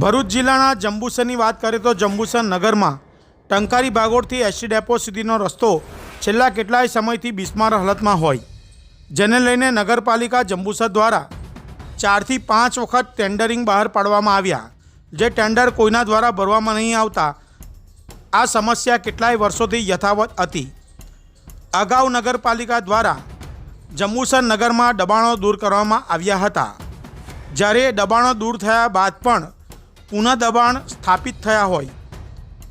ભરૂચ જિલ્લાના જંબુસરની વાત કરીએ તો જંબુસર નગરમાં ટંકારી ભાગોળથી એસટી ડેપો સુધીનો રસ્તો છેલ્લા કેટલાય સમયથી બિસ્માર હાલતમાં હોય. જેને લઈને નગરપાલિકા જંબુસર દ્વારા ચારથી પાંચ વખત ટેન્ડરિંગ બહાર પાડવામાં આવ્યા, જે ટેન્ડર કોઈના દ્વારા ભરવામાં નહીં આવતા. આ સમસ્યા કેટલાય વર્ષોથી યથાવત હતી. અગાઉ નગરપાલિકા દ્વારા જંબુસર નગરમાં દબાણો દૂર કરવામાં આવ્યા હતા. જ્યારે દબાણો દૂર થયા બાદ પણ પુનઃ દબાણ સ્થાપિત થયા હોય.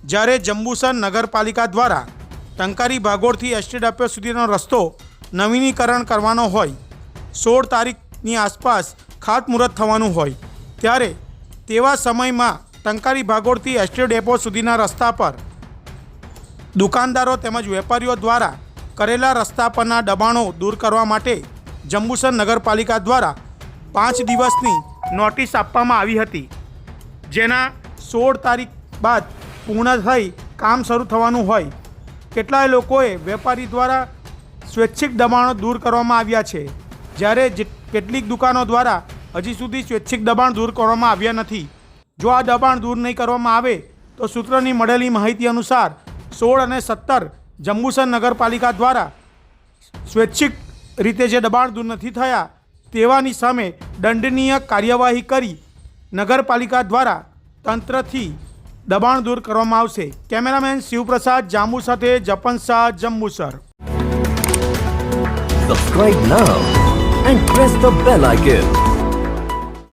જ્યારે જંબુસર નગરપાલિકા દ્વારા ટંકારી ભાગોળથી એસટી ડેપો સુધીનો રસ્તો નવીનીકરણ કરવાનો હોય, સોળ તારીખની આસપાસ ખાતમુહૂર્ત થવાનું હોય, ત્યારે તેવા સમયમાં ટંકારી ભાગોળથી એસટી ડેપો સુધીના રસ્તા પર દુકાનદારો તેમજ વેપારીઓ દ્વારા કરેલા રસ્તા પરના દબાણો દૂર કરવા માટે જંબુસર નગરપાલિકા દ્વારા પાંચ દિવસની નોટિસ આપવામાં આવી હતી. જેના સોળ તારીખ બાદ પૂર્ણ થઈ કામ શરૂ થવાનું હોય, કેટલાય લોકોએ વેપારી દ્વારા સ્વૈચ્છિક દબાણો દૂર કરવામાં આવ્યા છે. જ્યારે કેટલીક દુકાનો દ્વારા હજી સુધી સ્વૈચ્છિક દબાણ દૂર કરવામાં આવ્યા નથી. જો આ દબાણ દૂર નહીં કરવામાં આવે, તો સૂત્રની મળેલી માહિતી અનુસાર સોળ અને સત્તર જંબુસર નગરપાલિકા દ્વારા સ્વૈચ્છિક રીતે જે દબાણ દૂર નથી થયા, તેવાની સામે દંડનીય કાર્યવાહી કરી નગરપાલિકા દ્વારા તંત્રથી દબાણ દૂર કરવામાં આવશે કેમેરામેન શિવપ્રસાદ જાંબુ સાથે Japan Shah Jambusar Subscribe now and press the bell icon.